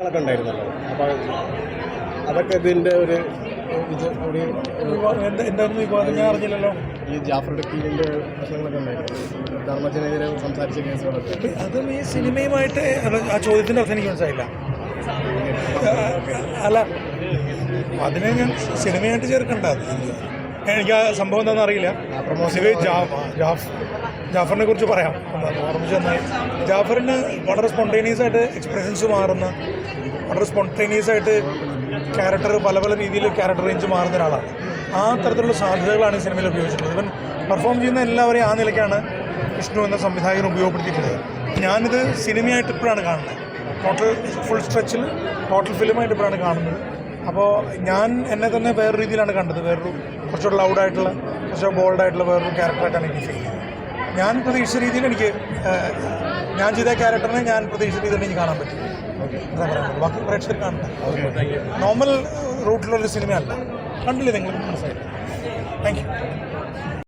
ങ്ങളൊക്കെ ഉണ്ടായിരുന്നല്ലോ. അപ്പോൾ അതൊക്കെ ഇതിന്റെ ഒരു ഒരു എന്താ എന്തായിരുന്നു വിവാദം ഞാൻ അറിഞ്ഞില്ലല്ലോ. ഈ ജാഫർ ഡക്കീലിന്റെ പ്രശ്നങ്ങളൊക്കെ ഉണ്ടായിരുന്നു. ധർമ്മത്തിനെതിരെ സംസാരിച്ച കേസുകളൊക്കെ. അതും ഈ സിനിമയുമായിട്ട് ആ ചോദ്യത്തിന്റെ അർത്ഥം എനിക്ക് മനസ്സിലായില്ല. അല്ല അതിനെ ഞാൻ സിനിമയായിട്ട് ചേർക്കണ്ട. എനിക്ക് ആ സംഭവം എന്താണെന്ന് അറിയില്ല. പൊതുവെ ജാഫ് ജാഫറിനെ കുറിച്ച് പറയാം. ഓർമ്മിച്ച് നന്നായി ജാഫറിന് വളരെ സ്പോണ്ടേനിയസ് ആയിട്ട് എക്സ്പ്രഷൻസ് മാറുന്ന വളരെ സ്പോണ്ടേനിയസ് ആയിട്ട് ക്യാരക്ടർ പല പല രീതിയിൽ ക്യാരക്ടർ റേഞ്ച് മാറുന്ന ഒരാളാണ്. ആ തരത്തിലുള്ള സാധ്യതകളാണ് ഈ സിനിമയിൽ ഉപയോഗിച്ചിട്ടുള്ളത്. ഇവൻ പെർഫോം ചെയ്യുന്ന എല്ലാവരെയും ആ നിലയ്ക്കാണ് വിഷ്ണു എന്ന സംവിധായകൻ ഉപയോഗപ്പെടുത്തിയിട്ടുള്ളത്. ഞാനിത് സിനിമയായിട്ട് ഇപ്പോഴാണ് കാണുന്നത്. ടോട്ടൽ ഫുൾ സ്ട്രെച്ചിൽ ടോട്ടൽ ഫിലിമായിട്ട് ഇപ്പോഴാണ് കാണുന്നത്. അപ്പോൾ ഞാൻ എന്നെ തന്നെ വേറെ രീതിയിലാണ് കണ്ടത്. വേറൊരു കുറച്ചുകൂടെ ലൗഡായിട്ടുള്ള കുറച്ചുകൂടെ ബോൾഡായിട്ടുള്ള വേറൊരു ക്യാരക്ടറായിട്ടാണ് എനിക്ക് ഫീൽ ചെയ്തത് ഞാൻ പ്രതീക്ഷിച്ച രീതിയിൽ എനിക്ക് ഞാൻ ചെയ്ത ക്യാരക്ടറിനെ ഞാൻ പ്രതീക്ഷിച്ച രീതിയിൽ എനിക്ക് കാണാൻ പറ്റും. ബാക്കി പ്രേക്ഷകർ കാണണ്ട. നോർമൽ റൂട്ടിലുള്ളൊരു സിനിമയല്ല കണ്ടില്ലേ നിങ്ങൾ? മനസ്സിലായി. Thank you